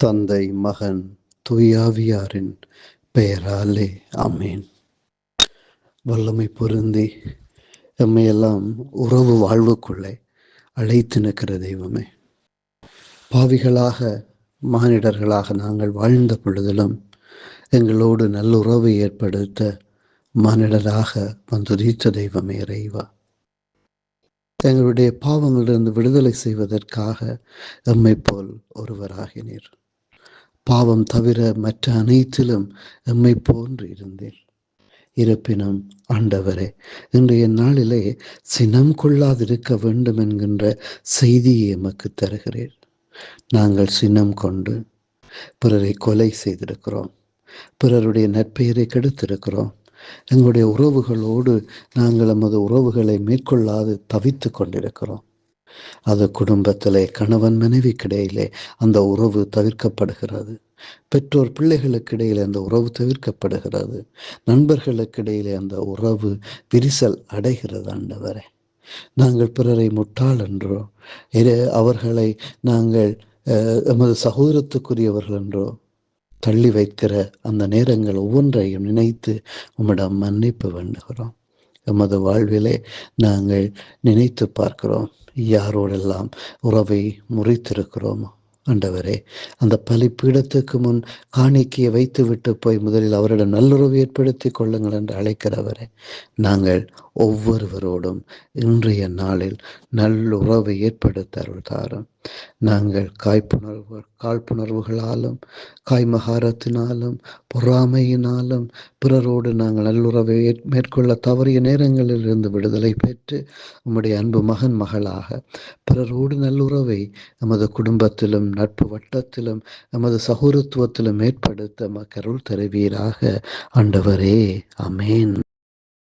தந்தை மகன் தூயாவியாரின் பெயராலே அமேன் வல்லமை பொருந்தி எம்மையெல்லாம் உறவு வாழ்வுக்குள்ளே அழைத்து நிற்கிற தெய்வமே. பாவிகளாக மானிடர்களாக நாங்கள் வாழ்ந்த பொழுதிலும் எங்களோடு நல்லுறவு ஏற்படுத்த மானிடராக வந்துதித்த தெய்வமே இறைவா. எங்களுடைய பாவங்களிலிருந்து விடுதலை செய்வதற்காக எம்மை போல் ஒருவராகினீர். பாவம் தவிர மற்ற அனைத்திலும் எம்மை போன்று இருந்தேன். இருப்பினும் ஆண்டவரே இன்றைய நாளிலே சினம் கொள்ளாதிருக்க வேண்டும் என்கின்ற செய்தியை எமக்கு தருகிறேன் நாங்கள் சினம் கொண்டு பிறரை கொலை செய்திருக்கிறோம். பிறருடைய நற்பெயரை கெடுத்திருக்கிறோம். எங்களுடைய உறவுகளோடு நாங்கள் நமது உறவுகளை மேற்கொள்ளாது தவித்து கொண்டிருக்கிறோம். அது குடும்பத்திலே கணவன் மனைவிக்கிடையிலே அந்த உறவு தவிர்க்கப்படுகிறது. பெற்றோர் பிள்ளைகளுக்கு இடையிலே அந்த உறவு தவிர்க்கப்படுகிறது. நண்பர்களுக்கு இடையிலே அந்த உறவு விரிசல் அடைகிறது ஆண்டவரே. நாங்கள் பிறரை முட்டாள் என்றோ அவர்களை நாங்கள் எமது சகோதரத்துக்குரியவர்கள் என்றோ தள்ளி வைக்கிற அந்த நேரங்கள் ஒவ்வொன்றையும் நினைத்து உம்மிடம் மன்னிப்பு வேண்டுகிறோம். எமது வாழ்விலே நாங்கள் நினைத்து பார்க்கிறோம். யாரோடெல்லாம் உறவை முறித்திருக்கிறோமோ ஆண்டவரே அந்த பலிப்பீடத்துக்கு முன் காணிக்கையை வைத்து விட்டு போய் முதலில் அவரிடம் நல்லுறவு ஏற்படுத்தி கொள்ளுங்கள் என்று அழைக்கிறவரே நாங்கள் ஒவ்வொருவரோடும் இன்றைய நாளில் நல்லுறவை ஏற்படுத்த அருள்தாரும் நாங்கள் காய்ப்புணர்வு காழ்ப்புணர்வுகளாலும் காய்மகாரத்தினாலும் பொறாமையினாலும் பிறரோடு நாங்கள் நல்லுறவை மேற்கொள்ள தவறிய நேரங்களில் இருந்து விடுதலை பெற்று உம்முடைய அன்பு மகன் மகளாக பிறரோடு நல்லுறவை நமது குடும்பத்திலும் நட்பு வட்டத்திலும் நமது சகோதரத்துவத்திலும் ஏற்படுத்த மக்கருள் தருவீராக. ஆண்டவரே அமேன்